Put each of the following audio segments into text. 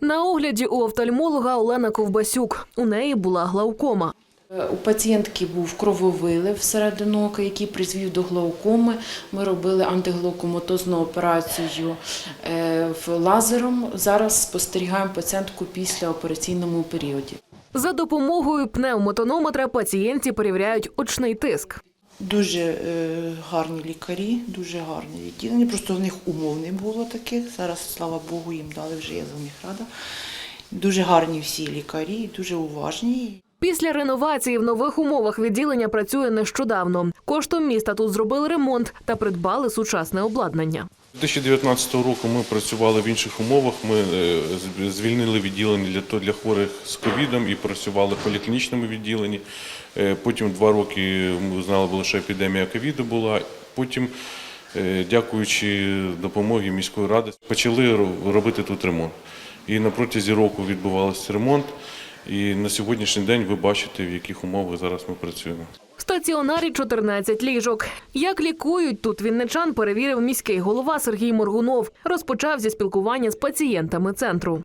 На огляді у офтальмолога Олена Ковбасюк. У неї була глаукома. Е, У пацієнтки був крововилив всередину ока, який призвів до глаукоми. Ми робили антиглаукомотозну операцію е, лазером. Зараз спостерігаємо пацієнтку після операційному періоді. За допомогою пневмотонометра пацієнтці перевіряють очний тиск. Дуже е, гарні лікарі, дуже гарне відділення. Просто в них умов не було таких. Зараз, слава Богу, їм дали вже я за них рада. Дуже гарні всі лікарі, дуже уважні. Після реновації в нових умовах відділення працює нещодавно. Коштом міста тут зробили ремонт та придбали сучасне обладнання. 2019 року ми працювали в інших умовах. Ми е, звільнили відділення для для хворих з ковідом і працювали в поліклінічному відділенні. Е, Потім два роки ми знали, що епідемія ковіду була. Потім, е, дякуючи допомогі міської ради, почали робити тут ремонт. І на протязі року відбувався ремонт. І на сьогоднішній день ви бачите, в яких умовах зараз ми працюємо. Стаціонарі 14 ліжок. Як лікують тут вінничан, перевірив міський голова Сергій Моргунов. Розпочав зі спілкування з пацієнтами центру.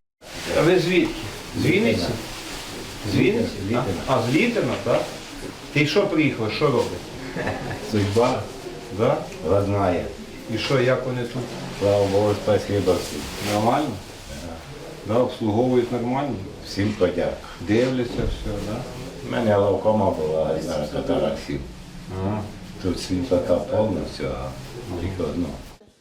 А ви звідки? З Вінниці? З Вінниці? А, з Літина, так? Ти що приїхав, що робиш? Судьба Да? родная. І що, як вони тут? Слава Богу, спасибо всім. Нормально? Да, обслуговують нормально? Всім подяк. Дивляться все, да? У мене лавкома була на катараксів. Ага. Тут світлота повністю, а тільки одно.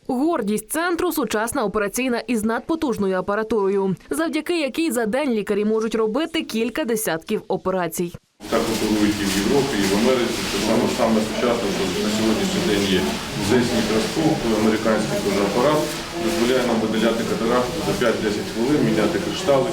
Гордість центру сучасна операційна із надпотужною апаратурою, завдяки якій за день лікарі можуть робити кілька десятків операцій. Так оперують і в Європі, і в Америці. Це саме саме сучасне, що на сьогоднішній день є здесь мікроскоп, американський апарат, дозволяє нам видаляти катаракту за 5-10 хвилин, міняти криштали.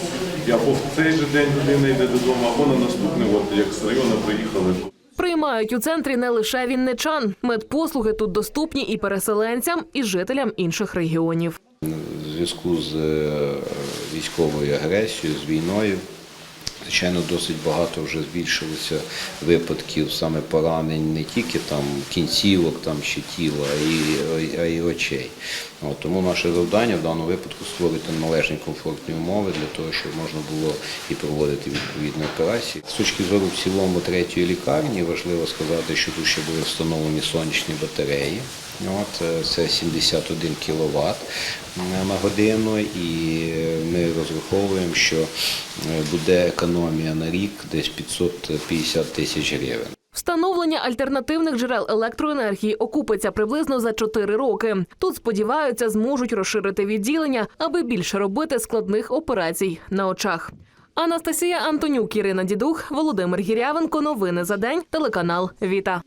І або в цей же день людина йде додому, або на наступний, от як з району приїхали. Приймають у центрі не лише вінничан. Медпослуги тут доступні і переселенцям, і жителям інших регіонів. У зв'язку з е, військовою агресією, з війною. Звичайно, досить багато вже збільшилося випадків саме поранень не тільки там кінцівок, там ще тіла, а й очей. От, тому наше завдання в даному випадку створити належні комфортні умови для того, щоб можна було і проводити відповідні операції. З точки зору в цілому третьої лікарні важливо сказати, що тут ще були встановлені сонячні батареї. От, е, це 71 кВт на годину, і ми розраховуємо, що е, буде економія на рік десь 550 тисяч гривень. Встановлення альтернативних джерел електроенергії окупиться приблизно за 4 роки. Тут сподіваються, зможуть розширити відділення, аби більше робити складних операцій на очах. Анастасія Антонюк, Ірина Дідух, Володимир Гірявенко. Новини за день. Телеканал Віта.